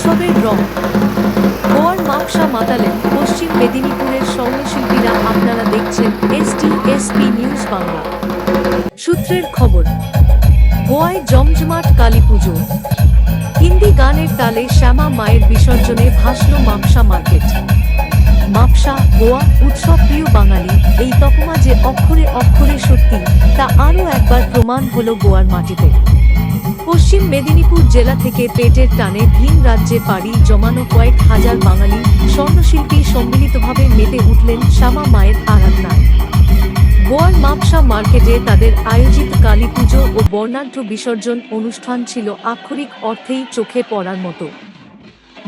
উৎসবের রং। গোয়ার মাপসা মাতালেন পশ্চিম মেদিনীপুরের স্বর্ণশিল্পীরা আপনারা দেখছেন এসটি এসপি নিউজ বাংলা। সূত্রের খবর, গোয়ায় জমজমাট কালী পুজো। হিন্দি গানের তালে শ্যামা মায়ের বিসর্জনে ভাসল মাপসা মার্কেট। মাপসা গোয়া উৎসব প্রিয় বাঙালি, এই তকমা যে অক্ষরে অক্ষরে সত্যি, তা আরও একবার প্রমাণ হলো গোয়ার মাটিতে। পশ্চিম মেদিনীপুর জেলা থেকে পেটের টানে ভিন রাজ্যে পাড়ি জমানো কয়েক হাজার বাঙালি স্বর্ণশিল্পী সম্মিলিতভাবে মেতে উঠলেন শ্যামা মায়ের আরাধনায়। গোয়ার মাপসা মার্কেটে তাদের আয়োজিত কালী পুজো ও বর্ণাঢ্য বিসর্জন অনুষ্ঠান ছিল আক্ষরিক অর্থেই চোখে পড়ার মতো।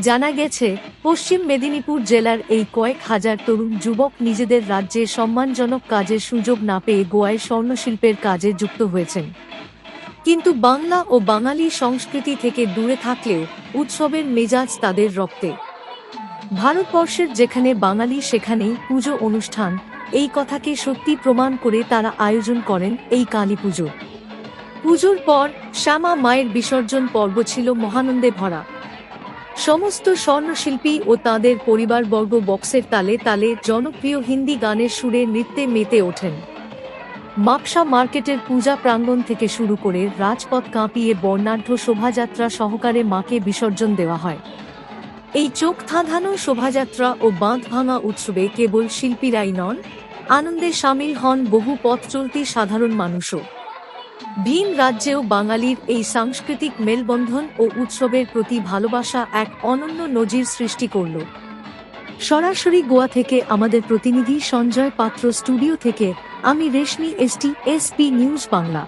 জানা গেছে, পশ্চিম মেদিনীপুর জেলার এই কয়েক হাজার তরুণ যুবক নিজেদের রাজ্যে সম্মানজনক কাজের সুযোগ না পেয়ে গোয়ায় স্বর্ণশিল্পের কাজে যুক্ত হয়েছেন। কিন্তু বাংলা ও বাঙালি সংস্কৃতি থেকে দূরে থাকলেও উৎসবের মেজাজ তাদের রক্তে। ভারতবর্ষের যেখানে বাঙালি, সেখানেই পুজো অনুষ্ঠান, এই কথাকে সত্যি প্রমাণ করে তারা আয়োজন করেন এই কালী পুজো। পুজোর পর শ্যামা মায়ের বিসর্জন পর্ব ছিল মহানন্দে ভরা। সমস্ত স্বর্ণশিল্পী ও তাঁদের পরিবারবর্গ বক্সের তালে তালে জনপ্রিয় হিন্দি গানের সুরে নৃত্যে মেতে ওঠেন। মাপসা মার্কেটের পূজা প্রাঙ্গণ থেকে শুরু করে রাজপথ কাঁপিয়ে বর্ণাঢ্য শোভাযাত্রা সহকারে মাকে বিসর্জন দেওয়া হয়। এই চোখ ধাঁধানো শোভাযাত্রা ও বাঁধ ভাঙা উৎসবে কেবল শিল্পীরাই নন, আনন্দে সামিল হন বহু পথ চলতি সাধারণ মানুষও। ভিন রাজ্যেও বাঙালির এই সাংস্কৃতিক মেলবন্ধন ও উৎসবের প্রতি ভালোবাসা এক অনন্য নজির সৃষ্টি করল। সরাসরি গোয়া থেকে আমাদের প্রতিনিধি সঞ্জয় পাত্র স্টুডিও থেকে আমি Reshmi ST SP news Bangla.